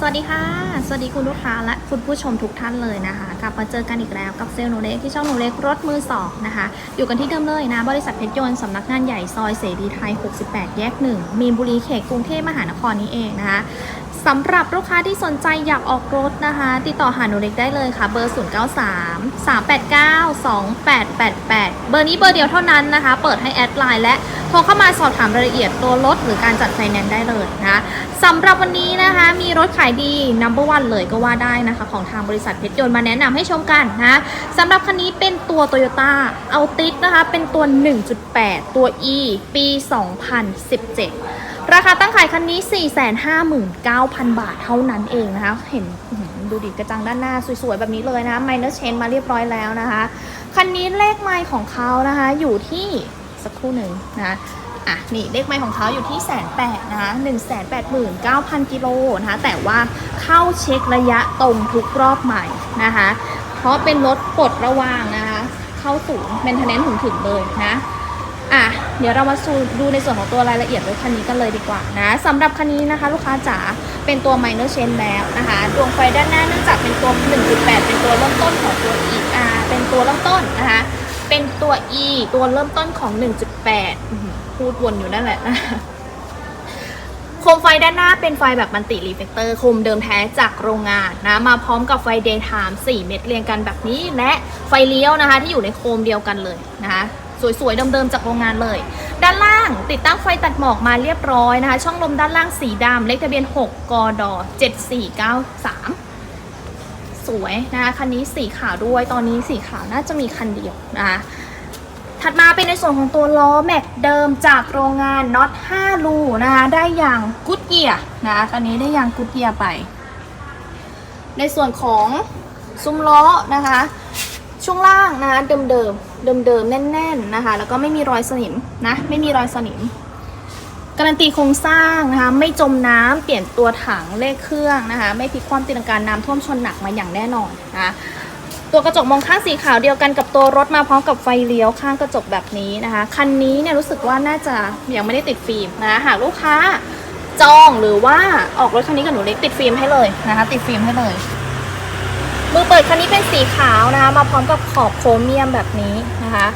สวัสดีค่ะ สวัสดีคุณลูกค้าและคุณผู้ชมทุกท่านเลยนะคะ กลับมาเจอกันอีกแล้วกับเซลล์หนูเล็กที่ช่องหนูเล็กรถมือสองนะคะ อยู่กันที่เดิมเลยนะ บริษัทเพชรยนต์สำนักงานใหญ่ซอยเสรีไทย 68 แยก 1 มีนบุรีเขตกรุงเทพมหานครนี้เองนะคะสำหรับลูกค้าที่สนใจอยากออกรถนะคะ ติดต่อหาหนูเล็กได้เลยค่ะเบอร์ 093 389 2888 เบอร์นี้เบอร์เดียวเท่านั้นนะคะ เปิดให้แอดไลน์และโทรเข้ามาสอบถามรายละเอียดตัวรถหรือการจัดไฟแนนซ์ได้เลยนะ สำหรับวันนี้นะคะ มีรถขายดี number one เลยก็ว่าได้นะคะ ของทางบริษัทเพชรยนต์มาแนะนำให้ชมกันนะสำหรับคันนี้เป็นตัว Toyota a l t i s นะคะ เป็นตัว 1.8 ตัว E ปี 2017 ราคาตั้งขายคันนี้ 459,000 บาทเท่านั้นเองนะคะ เห็นดูดิกระจังด้านหน้าสวยๆ แบบนี้เลยนะไมเนอร์เชนมาเรียบร้อยแล้วนะคะ คันนี้เลขไมล์ของเขานะคะ อยู่ที่สักครู่หนึ่งนะะ อะนี่เลขไมล์ของเขาอยู่ที่แสนแปดนะคะหนึ่งแสนแปดหมื่นเก้าพันกิโลนะคะแต่ว่าเข้าเช็คระยะตรงทุกรอบใหม่นะคะเพราะเป็นรถปลดระวางนะคะเข้าสู่เมนเทนเนนต์ถึงๆเลยนะอะเดี๋ยวเรามาดูในส่วนของตัวรายละเอียดรถคันนี้กันเลยดีกว่านะสำหรับคันนี้นะคะ ลูกค้าจ๋าเป็นตัว minor chain แล้วนะคะดวงไฟด้านหน้าเนื่องจากเป็นตัว 1.8 เป็นตัวเริ่มต้นของตัว E R เป็นตัวเริ่มต้นนะคะเป็นตัว E ตัวเริ่มต้นของ 1.8 พูดวนอยู่นั่นแหละนะโคมไฟด้านหน้าเป็นไฟแบบมันติรีเฟกเตอร์โคมเดิมแท้จากโรงงานนะมาพร้อมกับไฟ daytime 4เม็ดเรียงกันแบบนี้และไฟเลี้ยวนะคะ ที่อยู่ในโคมเดียวกันเลยนะคะสวยๆ เดิมๆ จากโรงงานเลย ด้านล่างติดตั้งไฟตัดหมอกมาเรียบร้อยนะคะ ช่องลมด้านล่างสีดำเลขทะเบียน 6 กด 7493 สวยนะคะ คันนี้สีขาวด้วย ตอนนี้สีขาวน่าจะมีคันเดียวนะคะ ถัดมาเป็นในส่วนของตัวล้อแม็กเดิมจากโรงงานน็อต5รูนะคะได้อย่างกุดเกียร์นะคะคันนี้ได้อย่างกุดเกียร์ไป ในส่วนของซุ้มล้อนะคะ ช่วงล่างนะคะเดิมเดิมเดิมเดิมๆแน่นๆนะคะ แล้วก็ไม่มีรอยสนิมนะไม่มีรอยสนิมการันตีโครงสร้างนะคะไม่จมน้ำเปลี่ยนตัวถังเลขเครื่องนะคะ ไม่พลิกความตีลังการน้ำท่วมชนหนักมาอย่างแน่นอนนะคะ ตัวกระจกมองข้างสีขาวเดียวกันกับตัวรถมาพร้อมกับไฟเลี้ยวข้างกระจกแบบนี้นะคะ คันนี้เนี่ยรู้สึกว่าน่าจะยังไม่ได้ติดฟิล์มนะหากลูกค้าจองหรือว่าออกรถคันนี้กับหนูเล็กติดฟิล์มให้เลยนะคะ ติดฟิล์มให้เลยมือเปิดคันนี้เป็นสีขาวนะคะมาพร้อมกับขอบโครเมียมแบบนี้นะคะ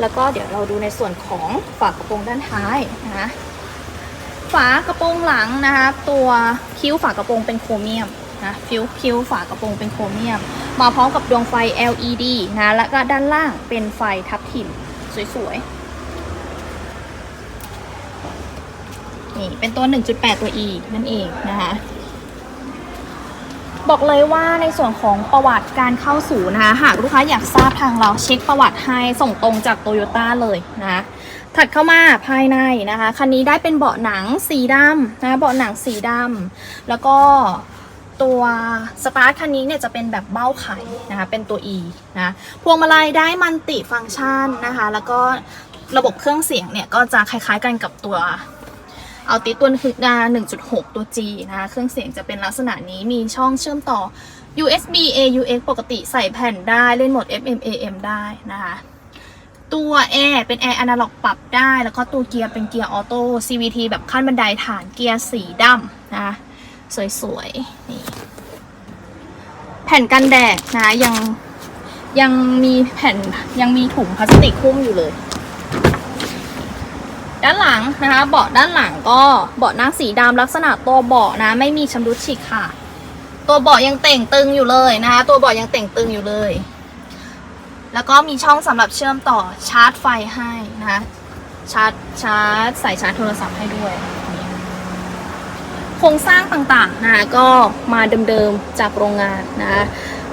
แล้วก็เดี๋ยวเราดูในส่วนของฝากระโปรงด้านท้ายนะคะฝากระโปรงหลังนะคะตัวคิ้วฝากระโปรงเป็นโครเมียม นะคิ้วคิวฝากระโปรงเป็นโครเมียม มาพร้อมกับดวงไฟ LED นะแล้วก็ด้านล่างเป็นไฟทับทิมสวยๆนี่เป็นตัว 1.8 ตัว E นั่นเองนะคะบอกเลยว่าในส่วนของประวัติการเข้าศูนย์นะคะหากลูกค้าอยากทราบทางเราเช็คประวัติให้ส่งตรงจากโตโยต้าเลยนะถัดเข้ามาภายในนะคะ คันนี้ได้เป็นเบาะหนังสีดำนะเบาะหนังสีดำแล้วก็ ตัวสตาร์ทคันนี้เนี่ยจะเป็นแบบเบ้าไข่นะคะเป็นตัว E นะพวงมาลัยได้มันติฟังก์ชันนะคะ แล้วก็ระบบเครื่องเสียงเนี่ยก็จะคล้ายๆกันกับตัวเอาติตัวคืองา1.6 ตัว G นะคะเครื่องเสียงจะเป็นลักษณะนี้มีช่องเชื่อมต่อ USB AUX ปกติใส่แผ่นได้เล่นโหมด FM AM ได้นะคะตัวแอร์เป็นแอร์อนาล็อกปรับได้ แล้วก็ตัวเกียร์เป็นเกียร์ออโต้ CVT แบบขั้นบันไดฐานเกียร์สีดำนะคะ สวยๆนี่แผ่นกันแดดนะยังยังมีแผ่นยังมีถุงพลาสติกหุ้มอยู่เลย ด้านหลังนะคะเบาะด้านหลังก็เบาะนั่งสีดำลักษณะตัวเบาะนะไม่มีชำรุดฉีกค่ะตัวเบาะยังเต่งตึงอยู่เลยนะคะ ตัวเบาะยังเต่งตึงอยู่เลย แล้วก็มีช่องสำหรับเชื่อมต่อชาร์จไฟให้นะคะชาร์จชาร์จใส่ชาร์จโทรศัพท์ให้ด้วย โครงสร้างต่างๆนะคะก็มาเดิมๆจากโรงงานนะคะ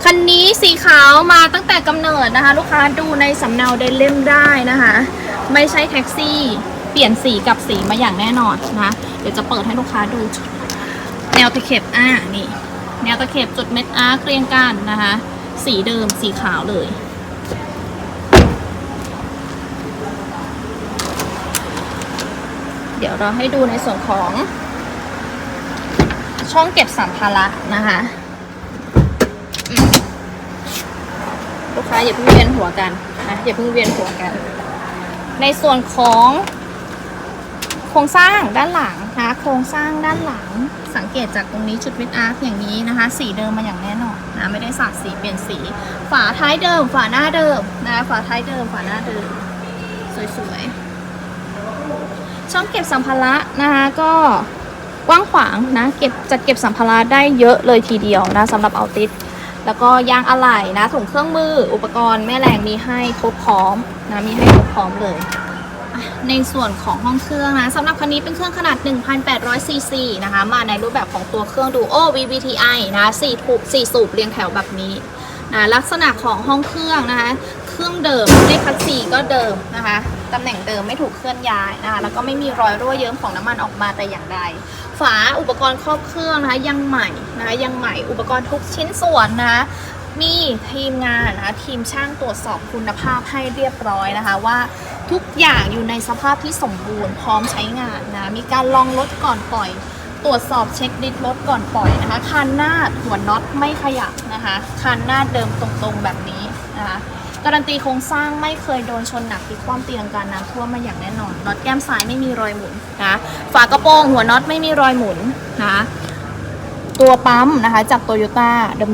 คันนี้สีขาวมาตั้งแต่กำเนิดนะคะ ลูกค้าดูในสำเนาเดนเล่มได้นะคะ ไม่ใช่แท็กซี่เปลี่ยนสีกับสีมาอย่างแน่นอนนะเดี๋ยวจะเปิดให้ลูกค้าดู แนวตะเข็บอ่านี่ แนวตะเข็บจุดเม็ดอาร์เรียงกันนะคะ สีเดิมสีขาวเลย เดี๋ยวเราให้ดูในส่วนของ ช่องเก็บสัมภาระนะคะลูกค้าอย่าเพิ่งเวียนหัวกันนะอย่าเพิ่งเวียนหัวกัน ในส่วนของโครงสร้างด้านหลังนะคะโครงสร้างด้านหลังสังเกตจากตรงนี้ชุดวิทอาร์อย่างนี้นะคะ สีเดิมมาอย่างแน่นอนนะไม่ได้สาดสีเปลี่ยนสี ฝาท้ายเดิม ฝาหน้าเดิมนะฝาท้ายเดิม ฝาหน้าเดิม สวยๆช่องเก็บสัมภาระนะคะก็ กว้างขวางนะเก็บจัดเก็บสัมภาระได้เยอะเลยทีเดียวนะสำหรับเอาติสแล้วก็ยางอะไหล่นะถุงเครื่องมืออุปกรณ์แม่แรงมีให้ครบพร้อมนะมีให้ครบพร้อมเลย ในส่วนของห้องเครื่องนะสำหรับคันนี้เป็นเครื่องขนาด 1,800 ซีซีนะคะ มาในรูปแบบของตัวเครื่องดูโอ VVTi นะ4ถูก4สูบเรียงแถวแบบนี้นะลักษณะของห้องเครื่องนะคะ เครื่องเดิมเลขคัสซีก็เดิมนะคะ ตำแหน่งเดิมไม่ถูกเคลื่อนย้ายนะคะแล้วก็ไม่มีรอยรั่วเยิ้มของน้ำมันออกมาแต่อย่างใด ฝาอุปกรณ์ครอบเครื่องนะคะยังใหม่นะคะยังใหม่อุปกรณ์ทุกชิ้นส่วนนะคะมีทีมงานนะคะทีมช่างตรวจสอบคุณภาพให้เรียบร้อยนะคะว่าทุกอย่างอยู่ในสภาพที่สมบูรณ์พร้อมใช้งานนะมีการลองรถก่อนปล่อย ตรวจสอบเช็คดิสรถก่อนปล่อยนะคะคันหน้าหัวน็อตไม่ขยับนะคะคันหน้าเดิมตรงๆแบบนี้นะคะ การันตีโครงสร้างไม่เคยโดนชนหนักพลิกคว่ำตีลังการน้ำท่วมมาอย่างแน่นอนน็อตแก้มซ้ายไม่มีรอยหมุนนะฝากระโปรงหัวน็อตไม่มีรอยหมุนนะคะตัวปั๊มนะคะจากโตโยต้า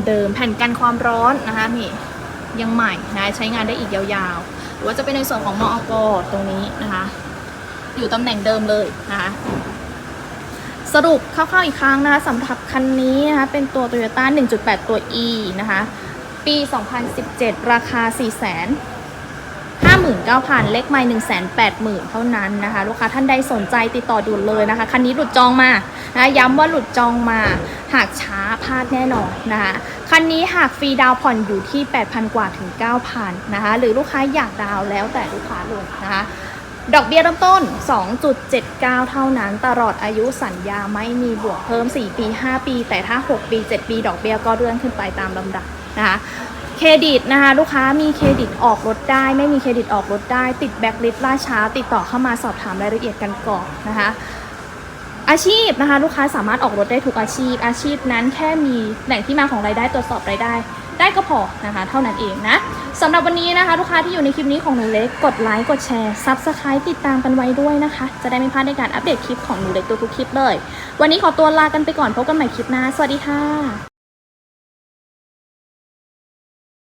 เดิมๆแผ่นกันความร้อนนะคะนี่ยังใหม่นะใช้งานได้อีกยาวๆ หรือว่าจะเป็นในส่วนของมอกตรงนี้นะคะ อยู่ตำแหน่งเดิมเลยนะคะสรุปคร่าวๆอีกครั้งนะคะสำหรับคันนี้นะคะเป็นตัว Toyota 1.8 ตัว E นะคะ ปี 2017 ราคา 4 0 0 0 0 59,000 เล็กไม่180,000 เท่านั้นนะคะ ลูกค้าท่านใดสนใจติดต่อด่วนเลยนะคะ คันนี้หลุดจองมานะย้ำว่าหลุดจองมา หากช้าพลาดแน่นอนนะคะ คันนี้หากฟรีดาวผ่อนอยู่ที่ 8,000 กว่าถึง 9,000 นะคะ หรือลูกค้าอยากดาวแล้วแต่ลูกค้าเลยนะคะดอกเบี้ยเริ่มต้น 2.79 เท่านั้น ตลอดอายุสัญญาไม่มีบวกเพิ่ม 4 ปี 5 ปี แต่ถ้า 6 ปี 7 ปี ดอกเบี้ยก็เลื่อนขึ้นไปตามลำดับ นะคะเครดิตนะคะลูกค้ามีเครดิตออกรถได้ ไม่มีเครดิตออกรถได้ ติดแบ็คลิสต์ล่าช้า ติดต่อเข้ามาสอบถามรายละเอียดกันก่อนนะคะอาชีพนะคะลูกค้าสามารถออกรถได้ทุกอาชีพ อาชีพนั้นแค่มีแหล่งที่มาของรายได้ตรวจสอบรายได้ ได้ก็พอนะคะ เท่านั้นเองนะสำหรับวันนี้นะคะ ลูกค้าที่อยู่ในคลิปนี้ของหนูเล็กกดไลค์กดแชร์ซับสไครต์ติดตามกันไว้ด้วยนะคะ จะได้ไม่พลาดในการอัปเดตคลิปของหนูเล็กตัวทุกคลิปเลย วันนี้ขอตัวลากันไปก่อนพบกันใหม่คลิปหน้าสวัสดีค่ะ